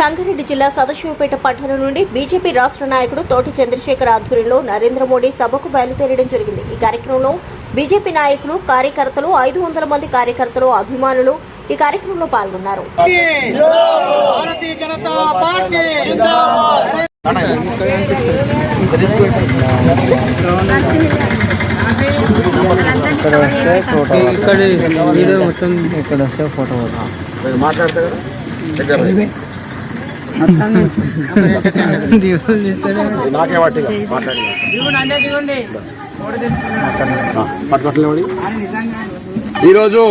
సంగారెడ్డి జిల్లా సదాశివపేట పట్టణం నుండి బీజేపీ రాష్ట్ర నాయకుడు తోటి చంద్రశేఖర్ ఆధ్వర్యంలో నరేంద్ర మోడీ సభకు బయలుదేరడం జరిగింది. ఈ కార్యక్రమంలో బీజేపీ నాయకులు కార్యకర్తలు ఐదు వందల మంది కార్యకర్తలు అభిమానులు ఈ కార్యక్రమంలో పాల్గొన్నారు. భారతీయ జనతా పార్టీ! ఇక్కడ వీడియో మొత్తం ఇక్కడ వస్తే ఫోటో మాట్లాడతా కదా దగ్గర దేవుళ్ళు ఇస్తేనే నాకే వాటి మాట్లాడి ఈరోజు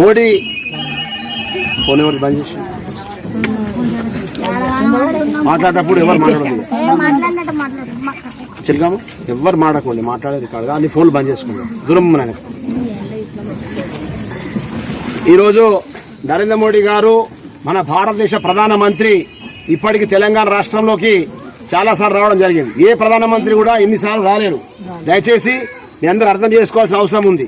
మోడీ ఫోన్ ఎవరు బంద్ చేసి? మాట్లాడేటప్పుడు ఎవరు మాట్లాడదు చిలకాము ఎవరు మాట్లాడకండి మాట్లాడేది కాదు. అన్ని ఫోన్లు బంద్ చేసుకున్నాం దూరం ఈరోజు నరేంద్ర మోడీ గారు మన భారతదేశ ప్రధానమంత్రి ఇప్పటికి తెలంగాణ రాష్ట్రంలోకి చాలాసార్లు రావడం జరిగింది. ఏ ప్రధానమంత్రి కూడా ఇన్నిసార్లు రాలేరు దయచేసి మీ అందరూ అర్థం చేసుకోవాల్సిన అవసరం ఉంది.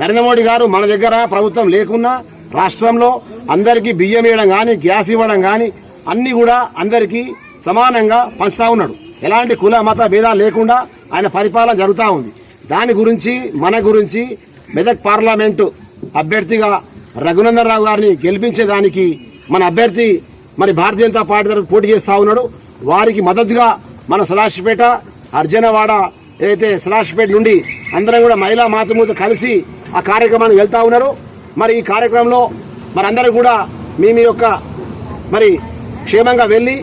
నరేంద్ర మోడీ గారు మన దగ్గర ప్రభుత్వం లేకున్నా రాష్ట్రంలో అందరికీ బియ్యం ఇవ్వడం కానీ గ్యాస్ ఇవ్వడం కానీ అన్నీ కూడా అందరికీ సమానంగా పంచుతూ ఉన్నాడు. ఎలాంటి కుల మత భేదాలు లేకుండా ఆయన పరిపాలన జరుగుతూ ఉంది. దాని గురించి మన గురించి మెదక్ పార్లమెంటు అభ్యర్థిగా రఘునందన్ రావు గారిని గెలిపించేదానికి మన అభ్యర్థి మరి భారతీయ జనతా పార్టీ తరఫు పోటీ చేస్తూ ఉన్నాడు. వారికి మద్దతుగా మన సదాశివపేట అర్జనవాడ ఏదైతే సదాశివపేట నుండి అందరం కూడా మహిళా మాతృమూర్తి కలిసి ఆ కార్యక్రమానికి వెళ్తూ ఉన్నారు. మరి ఈ కార్యక్రమంలో మరి అందరూ కూడా మీ మీ యొక్క మరి క్షేమంగా వెళ్ళి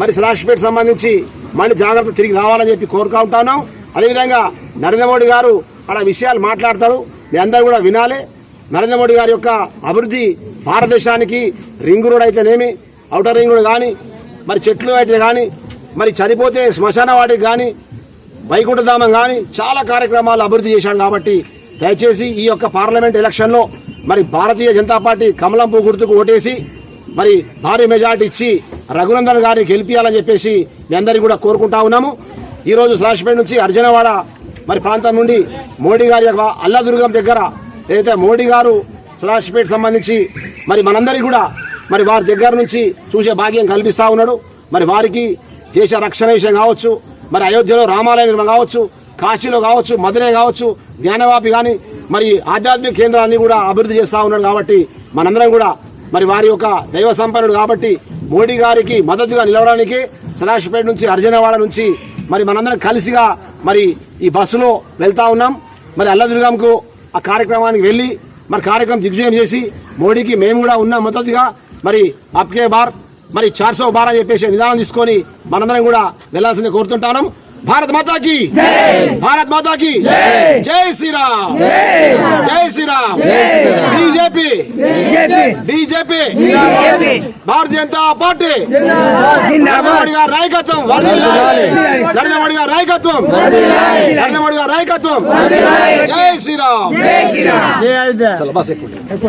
మరి సదాశివపేట సంబంధించి మళ్ళీ జాగ్రత్త తిరిగి రావాలని చెప్పి కోరుతూ ఉంటాను. అదేవిధంగా నరేంద్ర మోడీ గారు అలా విషయాలు మాట్లాడతారు. మీ అందరూ కూడా వినాలి. నరేంద్ర మోడీ గారి యొక్క అభివృద్ధి భారతదేశానికి రింగ్ రోడ్ అయితేనేమి అవుటర్ రింగ్ రోడ్ కానీ మరి చెట్లు అయితే కానీ మరి చనిపోతే శ్మశాన వాటికి కానీ వైకుంఠధామం కానీ చాలా కార్యక్రమాలు అభివృద్ధి చేశాడు కాబట్టి దయచేసి ఈ యొక్క పార్లమెంట్ ఎలక్షన్లో మరి భారతీయ జనతా పార్టీ కమలం పువ్వు గుర్తుకు ఓటేసి మరి భారీ మెజార్టీ ఇచ్చి రఘునందన్ గారిని గెలిపించాలని చెప్పేసి మీ అందరికీ కూడా కోరుకుంటా ఉన్నాము. ఈరోజు సలాష్పేట నుంచి అర్జునవాడ మరి ప్రాంతం నుండి మోడీ గారి యొక్క అల్లదుర్గం దగ్గర ఏదైతే మోడీ గారు సలాష్పేట సంబంధించి మరి మనందరికీ కూడా మరి వారి దగ్గర నుంచి చూసే భాగ్యం కల్పిస్తూ ఉన్నాడు. మరి వారికి దేశ రక్షణ విషయం కావచ్చు మరి అయోధ్యలో రామాలయ నిర్మాణం కావచ్చు కాశీలో కావచ్చు మధురై కావచ్చు జ్ఞానవాపి కానీ మరి ఆధ్యాత్మిక కేంద్రాన్ని కూడా అభివృద్ధి చేస్తూ ఉన్నాడు కాబట్టి మనందరం కూడా మరి వారి యొక్క దైవ సంపన్నుడు కాబట్టి మోడీ గారికి మద్దతుగా నిలవడానికి సదాశివపేట నుంచి అర్జునవాడ నుంచి మరి మనందరం కలిసిగా మరి ఈ బస్సులో వెళ్తా ఉన్నాం. మరి అల్లదుర్గంకు ఆ కార్యక్రమానికి వెళ్ళి మరి కార్యక్రమం దిగ్విజయం చేసి మోడీకి మేము కూడా ఉన్నాం మద్దతుగా మరి అప్కే బార్ మరి చార్సో బార్ అని చెప్పేసి నిదానం తీసుకొని మనందరం కూడా వెళ్ళాల్సిందే కోరుతుంటాను. భారత్ మాతాకి భారత్ మాతాకి జై శ్రీరామ్ జై Shriram BJP BJP. Bharatiya Janata Party. Narendra Modi గారి నాయకత్వం. నరేంద్ర మోడీ గారి నాయకత్వం. నరేంద్ర మోడీ గారి నాయకత్వం. జై శ్రీరామ్. చలో, బస్ ఎక్కుండి